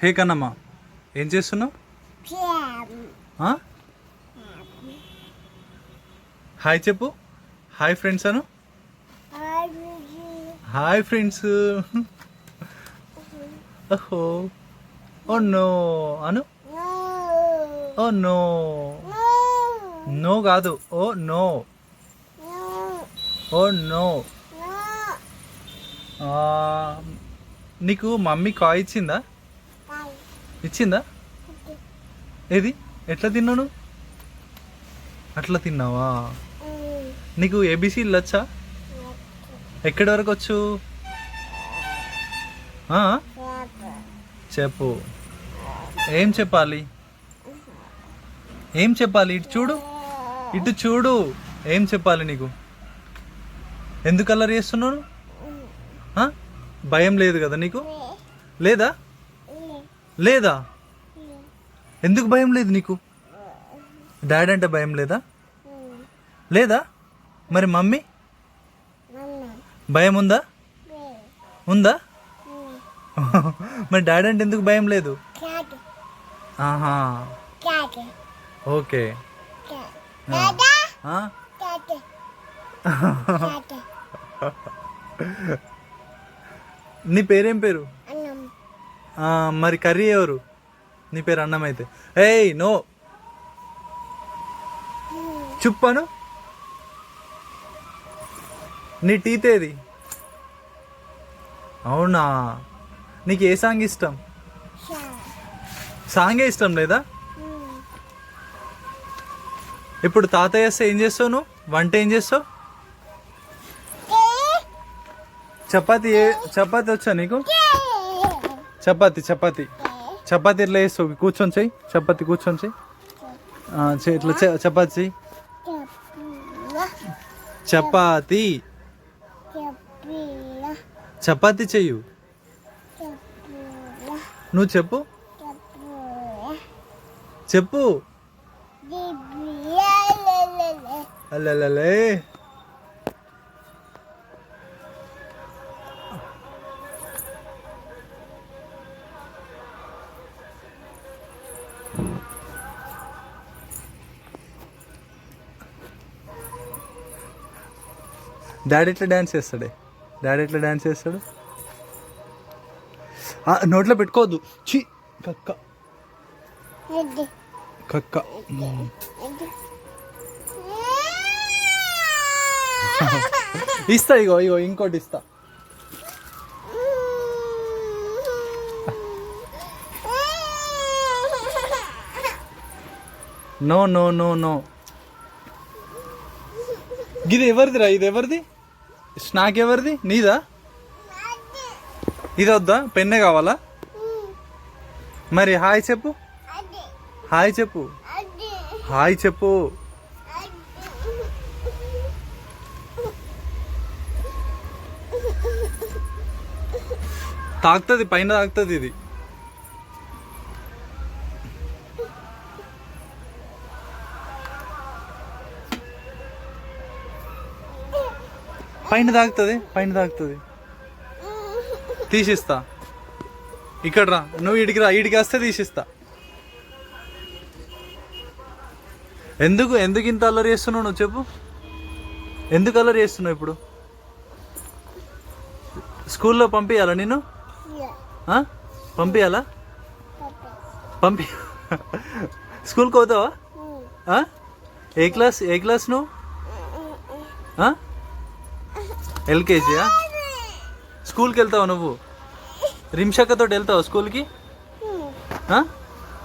హే కన్నమ్మ ఏం చేస్తున్నావు? హాయ్ చెప్పు. Hi friends Anu. Hi friends. ఓహో. Oh no Anu. Oh no. No కాదు. Oh no. Oh no. నీకు మమ్మీ కా ఇచ్చిందా? ఇచ్చిందా? ఏది? ఎట్లా తిన్నాను? అట్లా తిన్నావా? నీకు ఏబీసీలు వచ్చా? ఎక్కడి వరకు వచ్చు? చెప్పు. ఏం చెప్పాలి? ఏం చెప్పాలి? ఇటు చూడు. ఇటు చూడు. ఏం చెప్పాలి నీకు? ఎందుకు అల్లరి చేస్తున్నాను? భయం లేదు కదా నీకు? లేదా? లేదా? ఎందుకు భయం లేదు నీకు? డాడీ అంటే భయం లేదా? లేదా. మరి మమ్మీ? భయం ఉందా? ఉందా? మరి డాడీ అంటే ఎందుకు భయం లేదు? ఆహా. ఓకే? నీ పేరేం పేరు? మరి కర్రీ ఎవరు? నీ పేరు అన్నం అయితే ఏయ్ నో. చుప్పాను? నీ టీత్ ఏది? అవునా? నీకు ఏ సాంగ్ ఇష్టం? సాంగే ఇష్టం లేదా? ఇప్పుడు తాతయ్య వస్తే ఏం చేస్తావు నువ్వు? వంట ఏం చేస్తావు? చపాతి ఏ చపాతి వచ్చా నీకు? చపాతి చపాతి. చపాతి ఎట్లా వేస్తావు కూర్చొని చెయ్యి. చపాతి కూర్చొని చెయ్యి. ఇట్లా చపాతి చెయ్యి. చపాతి. చపాతి చెయ్యు. నువ్వు చెప్పు. చెప్పు. అల్లలే డాడీ ఎట్లా డ్యాన్స్ చేస్తాడే? డాడీ ఎట్లా డ్యాన్స్ చేస్తాడు? నోట్లో పెట్టుకోవద్దు. చి కక్క. కక్క. ఇస్తా ఇగో ఇగో ఇంకోటి ఇస్తా. No no no no. ఇది ఎవరిదిరా? ఇది ఎవరిది? స్నాక్ ఎవరిది? నీదా? ఇది వద్దా? పెన్నే కావాలా? మరి హాయ్ చెప్పు. హాయ్ చెప్పు. హాయ్ చెప్పు. తాకుతుంది పైన తాకుతుంది ఇది. పైన తాకుతుంది పైన తాకుతుంది తీసిస్తా. ఇక్కడ రా నువ్వు ఇడికి రా ఇడికి వస్తే తీసిస్తా. ఎందుకు ఎందుకు ఇంత అల్లరి చేస్తున్నావు నువ్వు చెప్పు. ఎందుకు అల్లరి చేస్తున్నావు ఇప్పుడు? స్కూల్లో పంపించాలా నేను? పంపించాలా పంపి స్కూల్కి పోతావా? ఆ? ఏ క్లాస్ ఏ క్లాస్ నువ్వు? ఆ? ఎల్కేజీయా స్కూల్కి వెళ్తావా నువ్వు? రిమ్షక్కతో వెళ్తావా స్కూల్కి?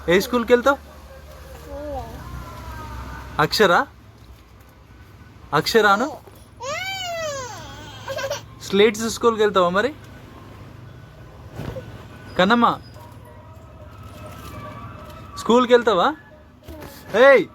ఏ స్కూల్కి వెళ్తావు? అక్షరా? అక్షరాను? స్లేట్స్ స్కూల్కి వెళ్తావా మరి? కన్నమ్మ? స్కూల్కి వెళ్తావా? ఏయ్!